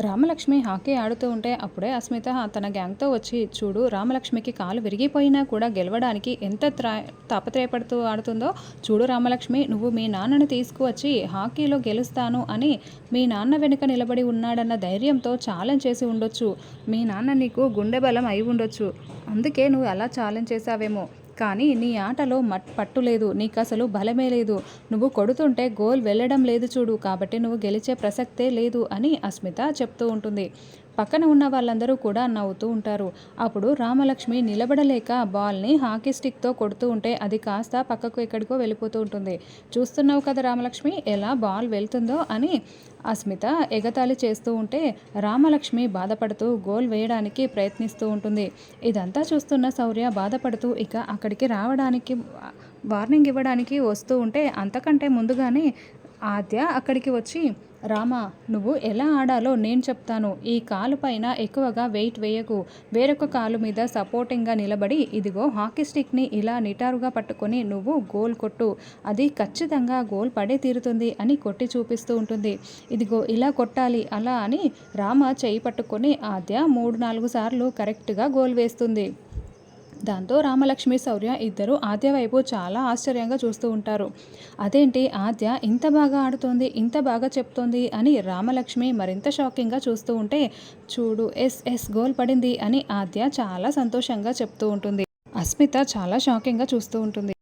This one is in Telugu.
రామలక్ష్మి హాకీ ఆడుతూ ఉంటే అప్పుడే అస్మిత తన గ్యాంగ్తో వచ్చి చూడు రామలక్ష్మికి కాలు విరిగిపోయినా కూడా గెలవడానికి ఎంత త్రా తాపత్రయపడుతూ ఆడుతుందో చూడు రామలక్ష్మి నువ్వు మీ నాన్నని తీసుకువచ్చి హాకీలో గెలుస్తాను అని మీ నాన్న వెనుక నిలబడి ఉన్నాడన్న ధైర్యంతో ఛాలెంజ్ చేసి ఉండొచ్చు. మీ నాన్న నీకు గుండె బలం అయి ఉండొచ్చు. అందుకే నువ్వు అలా ఛాలెంజ్ చేసావేమో కానీ నీ ఆటలో మట్ పట్టు లేదు. నీకు అసలు బలమే లేదు. నువ్వు కొడుతుంటే గోల్ వెళ్ళడం లేదు చూడు. కాబట్టి నువ్వు గెలిచే ప్రసక్తే లేదు అని అస్మిత చెప్తూ ఉంటుంది. పక్కన ఉన్న వాళ్ళందరూ కూడా నవ్వుతూ ఉంటారు. అప్పుడు రామలక్ష్మి నిలబడలేక బాల్ని హాకీ స్టిక్తో కొడుతూ ఉంటే అది కాస్త పక్కకు ఎక్కడికో వెళ్ళిపోతూ ఉంటుంది. చూస్తున్నావు కదా రామలక్ష్మి ఎలా బాల్ వెళ్తుందో అని అస్మిత ఎగతాళి చేస్తూ ఉంటే రామలక్ష్మి బాధపడుతూ గోల్ వేయడానికి ప్రయత్నిస్తూ ఉంటుంది. ఇదంతా చూస్తున్న శౌర్య బాధపడుతూ ఇక అక్కడికి రావడానికి వార్నింగ్ ఇవ్వడానికి వస్తూ ఉంటే అంతకంటే ముందుగానే ఆద్య అక్కడికి వచ్చి రామా నువ్వు ఎలా ఆడాలో నేను చెప్తాను. ఈ కాలు పైన ఎక్కువగా వెయిట్ వేయకు. వేరొక కాలు మీద సపోర్టింగ్గా నిలబడి ఇదిగో హాకీ స్టిక్ని ఇలా నిటారుగా పట్టుకొని నువ్వు గోల్ కొట్టు. అది ఖచ్చితంగా గోల్ పడే తీరుతుంది అని కొట్టి చూపిస్తూ ఉంటుంది. ఇదిగో ఇలా కొట్టాలి అలా అని రామ చేయి పట్టుకొని ఆద్య మూడు నాలుగు సార్లు కరెక్ట్గా గోల్ వేస్తుంది. దాంతో రామలక్ష్మి శౌర్య ఇద్దరు ఆద్య వైపు చాలా ఆశ్చర్యంగా చూస్తూ ఉంటారు. అదేంటి? ఆద్య ఇంత బాగా ఆడుతోంది ఇంత బాగా చెప్తోంది అని రామలక్ష్మి మరింత షాకింగ్గా చూస్తూ ఉంటే చూడు ఎస్ ఎస్ గోల్ పడింది అని ఆద్య చాలా సంతోషంగా చెప్తూ ఉంటుంది. అస్మిత చాలా షాకింగ్గా చూస్తూ ఉంటుంది.